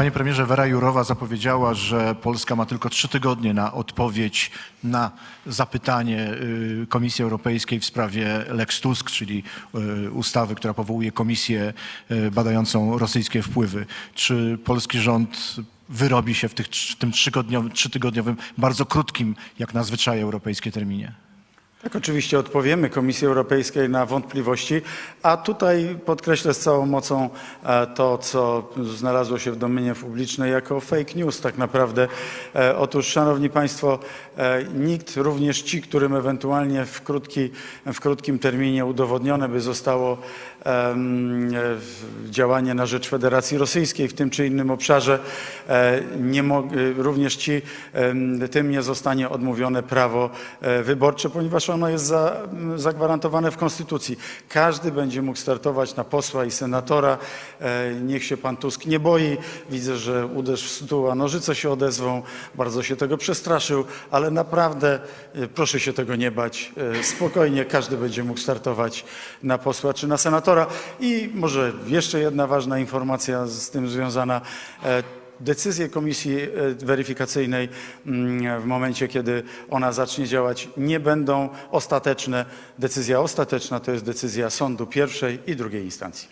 Panie premierze, Wera Jurowa zapowiedziała, że Polska ma tylko trzy tygodnie na odpowiedź na zapytanie y, Komisji Europejskiej w sprawie Lex Tusk, czyli y, ustawy, która powołuje komisję y, badającą rosyjskie wpływy. Czy polski rząd wyrobi się w, tych, w tym trzytygodniowym, bardzo krótkim, jak na zwyczaje europejskie terminie? Tak, oczywiście odpowiemy Komisji Europejskiej na wątpliwości, a tutaj podkreślę z całą mocą e, to, co znalazło się w domenie publicznej jako fake news tak naprawdę. E, Otóż, Szanowni Państwo, e, nikt, również ci, którym ewentualnie w, krótki, w krótkim terminie udowodnione by zostało działanie na rzecz Federacji Rosyjskiej w tym czy innym obszarze, nie również ci, tym nie zostanie odmówione prawo wyborcze, ponieważ ono jest za, zagwarantowane w Konstytucji. Każdy będzie mógł startować na posła i senatora. E, Niech się pan Tusk nie boi. Widzę, że uderz w stół, a nożyce się odezwą. Bardzo się tego przestraszył, ale naprawdę e, proszę się tego nie bać. E, Spokojnie każdy będzie mógł startować na posła czy na senatora. I może jeszcze jedna ważna informacja z tym związana. Decyzje komisji e, weryfikacyjnej mm, w momencie, kiedy ona zacznie działać, nie będą ostateczne. Decyzja ostateczna to jest decyzja sądu pierwszej i drugiej instancji.